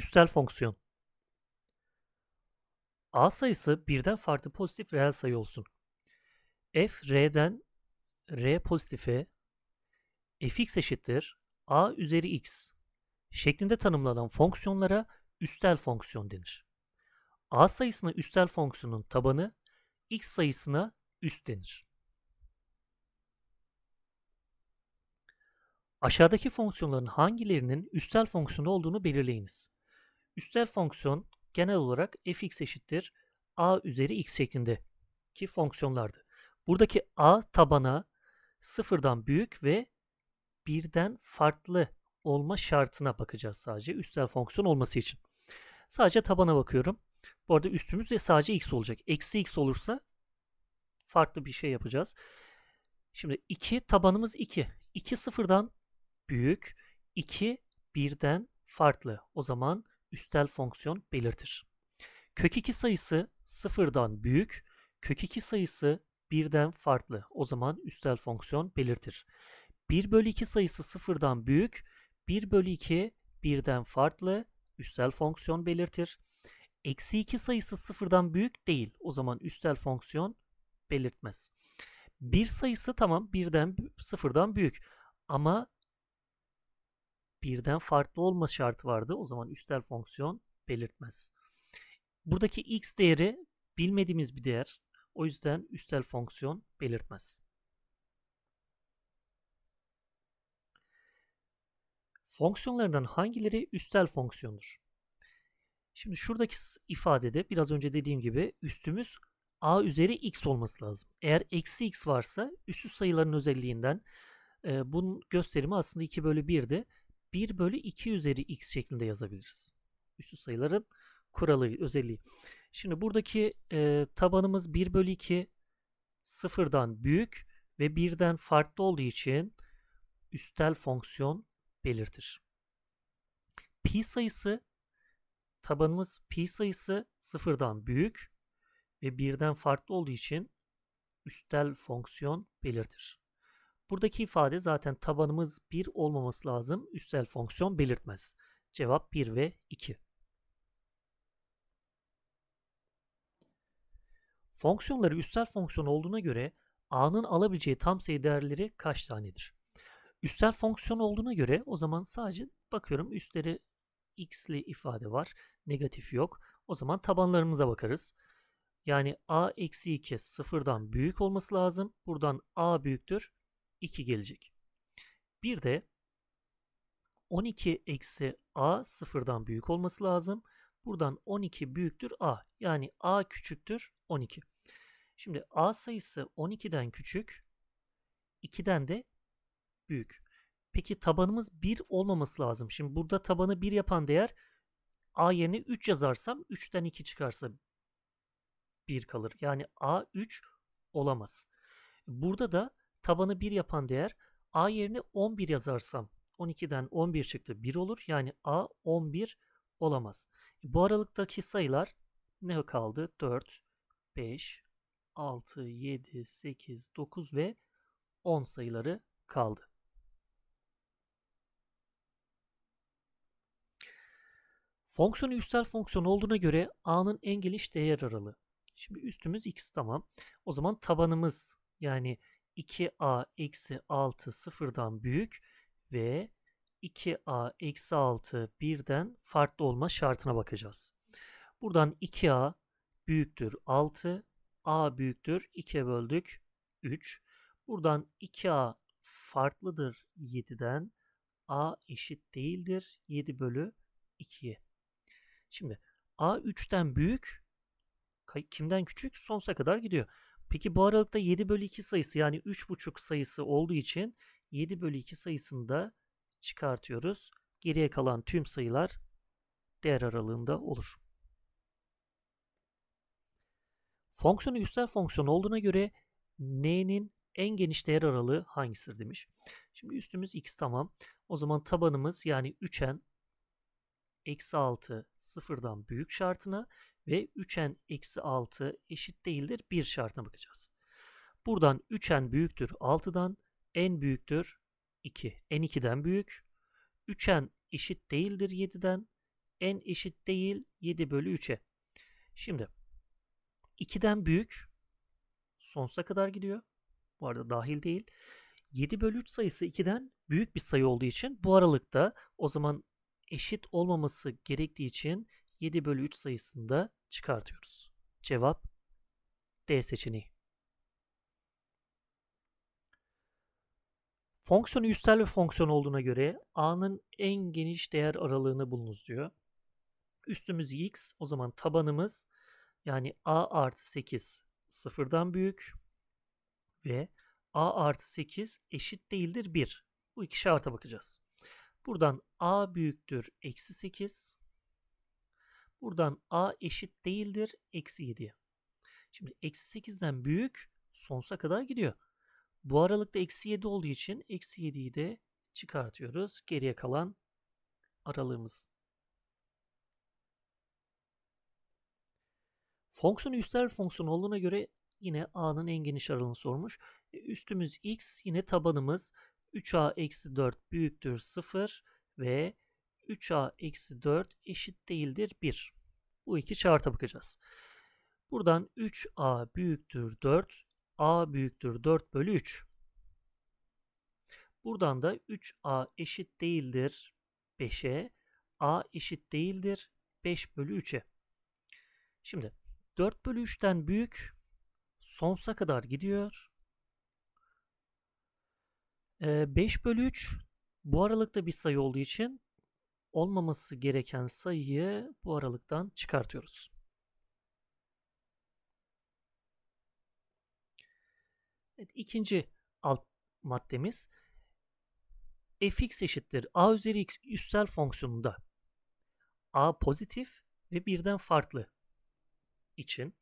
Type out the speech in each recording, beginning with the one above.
Üstel fonksiyon. A sayısı birden farklı pozitif reel sayı olsun. f r'den r pozitife fx eşittir a üzeri x şeklinde tanımlanan fonksiyonlara üstel fonksiyon denir. a sayısına üstel fonksiyonun tabanı x sayısına üst denir. Aşağıdaki fonksiyonların hangilerinin üstel fonksiyon olduğunu belirleyiniz. Üstel fonksiyon genel olarak fx eşittir a üzeri x şeklindeki fonksiyonlardı. Buradaki a tabana sıfırdan büyük ve birden farklı olma şartına bakacağız sadece üstel fonksiyon olması için. Sadece tabana bakıyorum. Bu arada üstümüz de sadece x olacak. Eksi x olursa farklı bir şey yapacağız. Şimdi 2 tabanımız 2. 2 sıfırdan büyük, 2 birden farklı. O zaman üstel fonksiyon belirtir. Kök 2 sayısı sıfırdan büyük, kök 2 sayısı birden farklı. O zaman üstel fonksiyon belirtir. 1 bölü 2 sayısı sıfırdan büyük, 1 bölü 2 birden farklı, üstel fonksiyon belirtir. Eksi 2 sayısı sıfırdan büyük değil. O zaman üstel fonksiyon belirtmez. 1 sayısı tamam birden sıfırdan büyük. Ama birden farklı olma şartı vardı. O zaman üstel fonksiyon belirtmez. Buradaki x değeri bilmediğimiz bir değer. O yüzden üstel fonksiyon belirtmez. Fonksiyonlarından hangileri üstel fonksiyondur? Şimdi şuradaki ifadede biraz önce dediğim gibi üstümüz a üzeri x olması lazım. Eğer eksi x varsa üstü sayıların özelliğinden e, bunun gösterimi aslında 2 bölü 1'di. 1 bölü 2 üzeri x şeklinde yazabiliriz. Üstü sayıların kuralı, özelliği. Şimdi buradaki e, tabanımız 1 bölü 2 sıfırdan büyük ve 1'den farklı olduğu için üstel fonksiyon belirtir. Pi sayısı tabanımız pi sayısı sıfırdan büyük ve birden farklı olduğu için üstel fonksiyon belirtir. Buradaki ifade zaten tabanımız 1 olmaması lazım. Üstel fonksiyon belirtmez. Cevap 1 ve 2. Fonksiyonları üstel fonksiyon olduğuna göre a'nın alabileceği tam sayı değerleri kaç tanedir? Üstel fonksiyon olduğuna göre o zaman sadece bakıyorum üstleri x'li ifade var. Negatif yok. O zaman tabanlarımıza bakarız. Yani a eksi 2 sıfırdan büyük olması lazım. Buradan a büyüktür 2 gelecek. Bir de 12 eksi a sıfırdan büyük olması lazım. Buradan 12 büyüktür a. Yani a küçüktür 12. Şimdi a sayısı 12'den küçük, 2'den de büyük. Peki tabanımız 1 olmaması lazım. Şimdi burada tabanı 1 yapan değer a yerine 3 yazarsam 3'ten 2 çıkarsa 1 kalır. Yani a 3 olamaz. Burada da tabanı 1 yapan değer a yerine 11 yazarsam 12'den 11 çıktı 1 olur. Yani a 11 olamaz. Bu aralıktaki sayılar ne kaldı? 4, 5, 6, 7, 8, 9 ve 10 sayıları kaldı. Fonksiyonu üstel fonksiyon olduğuna göre a'nın en geniş değer aralığı. Şimdi üstümüz x tamam. O zaman tabanımız yani 2a eksi 6 sıfırdan büyük ve 2a eksi 6 birden farklı olma şartına bakacağız. Buradan 2a büyüktür 6, a büyüktür 2'ye böldük 3. Buradan 2a farklıdır 7'den, a eşit değildir 7 bölü 2'ye. Şimdi a 3'ten büyük, kimden küçük? Sonsuza kadar gidiyor. Peki bu aralıkta 7 bölü 2 sayısı yani 3,5 sayısı olduğu için 7 bölü 2 sayısını da çıkartıyoruz. Geriye kalan tüm sayılar değer aralığında olur. Fonksiyonu üstel fonksiyon olduğuna göre n'nin en geniş değer aralığı hangisidir demiş. Şimdi üstümüz x tamam. O zaman tabanımız yani 3n eksi 6 sıfırdan büyük şartına ve 3n eksi 6 eşit değildir 1 şartına bakacağız. Buradan 3n büyüktür 6'dan, n büyüktür 2. n 2'den büyük. 3n eşit değildir 7'den, n eşit değil 7 bölü 3'e. Şimdi 2'den büyük sonsuza kadar gidiyor. Bu arada dahil değil. 7 bölü 3 sayısı 2'den büyük bir sayı olduğu için bu aralıkta o zaman eşit olmaması gerektiği için 7 bölü 3 sayısını da çıkartıyoruz. Cevap D seçeneği. Fonksiyonu üstel bir fonksiyon olduğuna göre a'nın en geniş değer aralığını bulunuz diyor. Üstümüz x o zaman tabanımız yani a artı 8 sıfırdan büyük ve a artı 8 eşit değildir 1. Bu iki şarta bakacağız. Buradan a büyüktür eksi 8. Buradan a eşit değildir eksi 7. Şimdi eksi 8'den büyük sonsuza kadar gidiyor. Bu aralıkta eksi 7 olduğu için eksi 7'yi de çıkartıyoruz. Geriye kalan aralığımız. Fonksiyonu üstel fonksiyon olduğuna göre yine a'nın en geniş aralığını sormuş. E, üstümüz x yine tabanımız 3a eksi 4 büyüktür 0 ve 3a eksi 4 eşit değildir 1. Bu iki çarta bakacağız. Buradan 3a büyüktür 4, a büyüktür 4 bölü 3. Buradan da 3a eşit değildir 5'e, a eşit değildir 5 bölü 3'e. Şimdi 4 bölü 3'ten büyük sonsuza kadar gidiyor. 5 bölü 3 bu aralıkta bir sayı olduğu için olmaması gereken sayıyı bu aralıktan çıkartıyoruz. Evet, ikinci alt maddemiz fx eşittir a üzeri x üstel fonksiyonunda a pozitif ve birden farklı için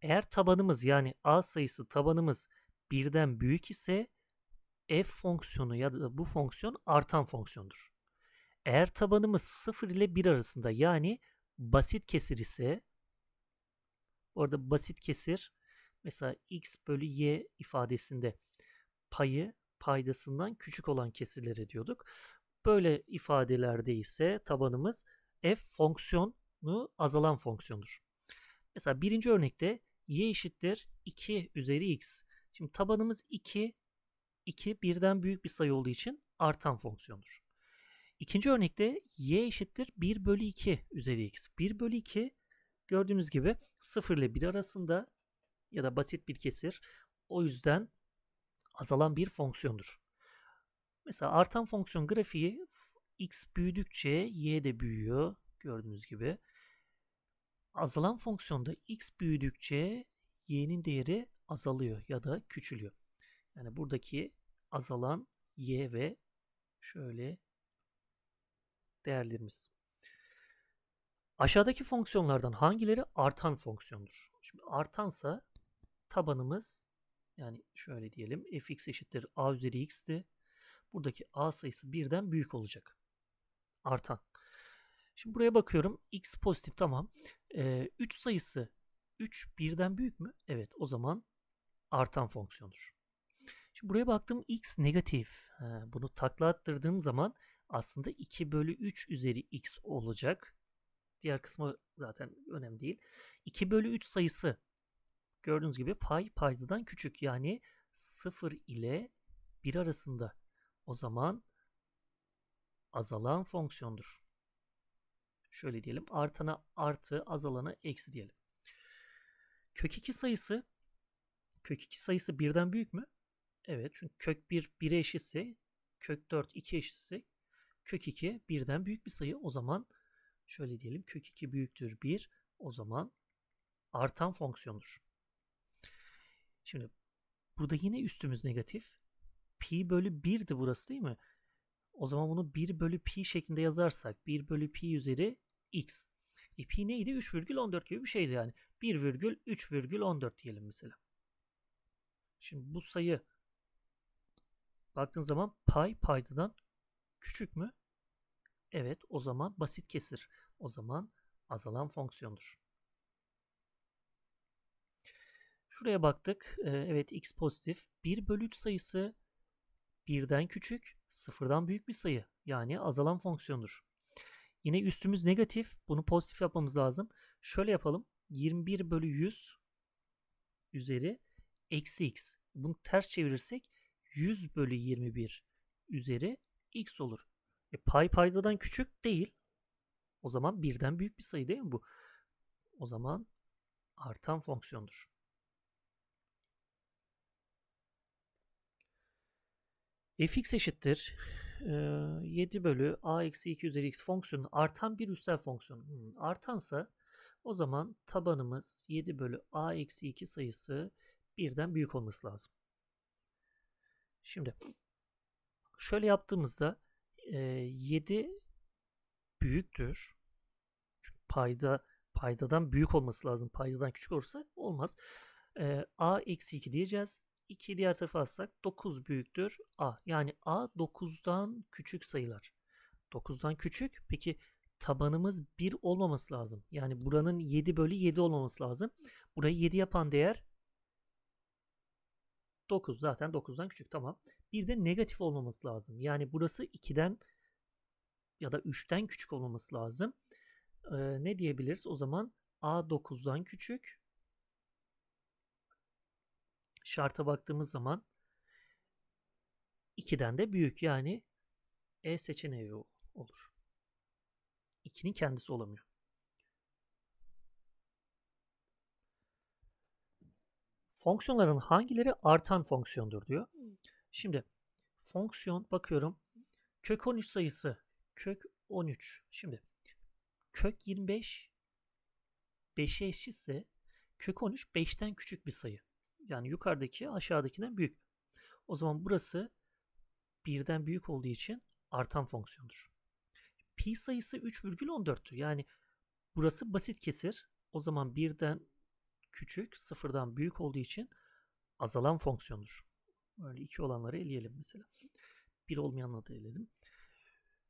eğer tabanımız yani a sayısı tabanımız birden büyük ise f fonksiyonu ya da bu fonksiyon artan fonksiyondur. Eğer tabanımız 0 ile 1 arasında yani basit kesir ise orada basit kesir mesela x bölü y ifadesinde payı paydasından küçük olan kesirlere diyorduk. Böyle ifadelerde ise tabanımız f fonksiyonu azalan fonksiyondur. Mesela birinci örnekte y eşittir 2 üzeri x. Şimdi tabanımız 2, 2 birden büyük bir sayı olduğu için artan fonksiyondur. İkinci örnekte y eşittir 1 bölü 2 üzeri x. 1 bölü 2 gördüğünüz gibi 0 ile 1 arasında ya da basit bir kesir. O yüzden azalan bir fonksiyondur. Mesela artan fonksiyon grafiği x büyüdükçe y de büyüyor gördüğünüz gibi. Azalan fonksiyonda x büyüdükçe y'nin değeri azalıyor ya da küçülüyor. Yani buradaki azalan y ve şöyle değerlerimiz. Aşağıdaki fonksiyonlardan hangileri artan fonksiyondur? Şimdi artansa tabanımız yani şöyle diyelim fx eşittir a üzeri x'ti. Buradaki a sayısı birden büyük olacak. Artan. Şimdi buraya bakıyorum. x pozitif tamam. Ee, 3 sayısı 3 birden büyük mü? Evet o zaman artan fonksiyondur. Şimdi buraya baktım x negatif. Ha, bunu takla attırdığım zaman aslında 2 bölü 3 üzeri x olacak. Diğer kısmı zaten önemli değil. 2 bölü 3 sayısı gördüğünüz gibi pay paydadan küçük. Yani 0 ile 1 arasında. O zaman azalan fonksiyondur. Şöyle diyelim. Artana artı azalana eksi diyelim. Kök 2 sayısı kök 2 sayısı birden büyük mü? Evet. Çünkü kök 1 1'e eşitse kök 4 2 eşitse kök 2 birden büyük bir sayı. O zaman şöyle diyelim. Kök 2 büyüktür 1. O zaman artan fonksiyondur. Şimdi burada yine üstümüz negatif. Pi bölü 1'di burası değil mi? O zaman bunu 1 bölü pi şeklinde yazarsak 1 bölü pi üzeri x. E pi neydi? 3,14 gibi bir şeydi yani. 1,3,14 diyelim mesela. Şimdi bu sayı baktığın zaman pay paydadan küçük mü? Evet o zaman basit kesir. O zaman azalan fonksiyondur. Şuraya baktık. Ee, evet x pozitif. 1 bölü 3 sayısı birden küçük, sıfırdan büyük bir sayı. Yani azalan fonksiyondur. Yine üstümüz negatif. Bunu pozitif yapmamız lazım. Şöyle yapalım. 21 bölü 100 üzeri eksi x. Bunu ters çevirirsek 100 bölü 21 üzeri x olur. E, pay paydadan küçük değil. O zaman birden büyük bir sayı değil mi bu? O zaman artan fonksiyondur. fx eşittir 7 bölü a eksi 2 üzeri x fonksiyonu artan bir üstel fonksiyon. Hmm, artansa o zaman tabanımız 7 bölü a eksi 2 sayısı birden büyük olması lazım. Şimdi şöyle yaptığımızda 7 büyüktür. Çünkü payda paydadan büyük olması lazım. Paydadan küçük olursa olmaz. a eksi 2 diyeceğiz. 2'yi diğer tarafa alsak 9 büyüktür a. Yani a 9'dan küçük sayılar. 9'dan küçük. Peki tabanımız 1 olmaması lazım. Yani buranın 7 bölü 7 olmaması lazım. Burayı 7 yapan değer 9 zaten 9'dan küçük tamam. Bir de negatif olmaması lazım. Yani burası 2'den ya da 3'ten küçük olmaması lazım. Ee, ne diyebiliriz? O zaman a 9'dan küçük. Şarta baktığımız zaman 2'den de büyük yani E seçeneği olur. 2'nin kendisi olamıyor. Fonksiyonların hangileri artan fonksiyondur diyor. Şimdi fonksiyon bakıyorum. Kök 13 sayısı kök 13. Şimdi kök 25 5'e eşitse kök 13 5'ten küçük bir sayı. Yani yukarıdaki aşağıdakinden büyük. O zaman burası birden büyük olduğu için artan fonksiyondur. Pi sayısı 3,14'tü. Yani burası basit kesir. O zaman birden küçük, sıfırdan büyük olduğu için azalan fonksiyondur. Böyle iki olanları eleyelim mesela. Bir olmayanları da eleyelim.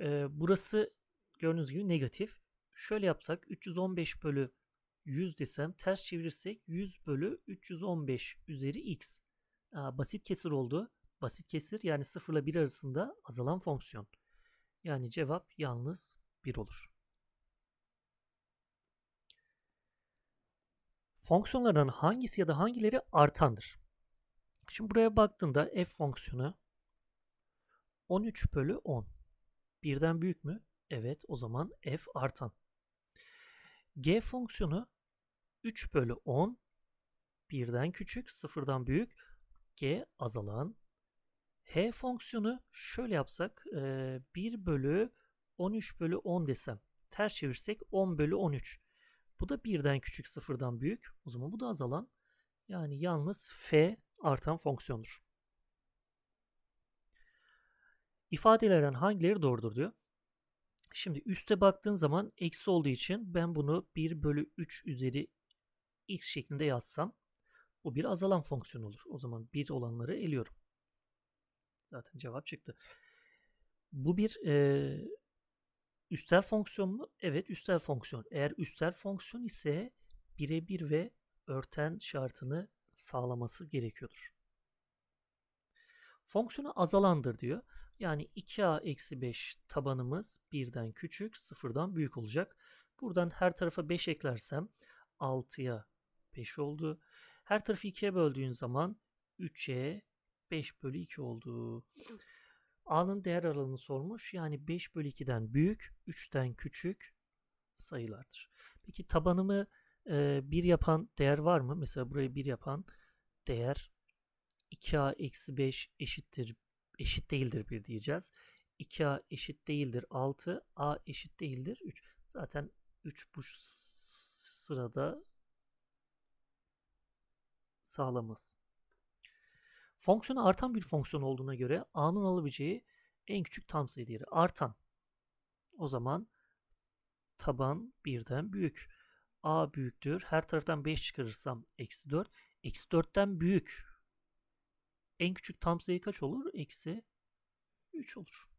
Ee, burası gördüğünüz gibi negatif. Şöyle yapsak 315 bölü 100 desem ters çevirirsek 100 bölü 315 üzeri x. Aa, basit kesir oldu. Basit kesir yani 0 ile 1 arasında azalan fonksiyon. Yani cevap yalnız 1 olur. Fonksiyonlardan hangisi ya da hangileri artandır? Şimdi buraya baktığında f fonksiyonu 13 bölü 10. Birden büyük mü? Evet o zaman f artan. G fonksiyonu 3 bölü 10 birden küçük, sıfırdan büyük. G azalan. H fonksiyonu şöyle yapsak 1 bölü 13 bölü 10 desem. Ters çevirsek 10 bölü 13. Bu da birden küçük sıfırdan büyük. O zaman bu da azalan. Yani yalnız F artan fonksiyondur. İfadelerden hangileri doğrudur diyor. Şimdi üste baktığın zaman eksi olduğu için ben bunu 1 bölü 3 üzeri x şeklinde yazsam bu bir azalan fonksiyon olur. O zaman 1 olanları eliyorum. Zaten cevap çıktı. Bu bir e, üstel fonksiyon mu? Evet üstel fonksiyon. Eğer üstel fonksiyon ise birebir ve örten şartını sağlaması gerekiyordur. Fonksiyonu azalandır diyor. Yani 2a eksi 5 tabanımız 1'den küçük, 0'dan büyük olacak. Buradan her tarafa 5 eklersem 6'ya 5 oldu. Her tarafı 2'ye böldüğün zaman 3'e 5 bölü 2 oldu. A'nın değer aralığını sormuş. Yani 5 bölü 2'den büyük, 3'ten küçük sayılardır. Peki tabanımı e, 1 yapan değer var mı? Mesela burayı 1 yapan değer 2a eksi 5 eşittir eşit değildir 1 diyeceğiz. 2a eşit değildir 6, a eşit değildir 3. Zaten 3 bu sırada sağlamaz. Fonksiyonu artan bir fonksiyon olduğuna göre a'nın alabileceği en küçük tam sayı değeri artan. O zaman taban birden büyük. a büyüktür. Her taraftan 5 çıkarırsam eksi 4. Eksi 4'ten büyük. En küçük tam sayı kaç olur? Eksi 3 olur.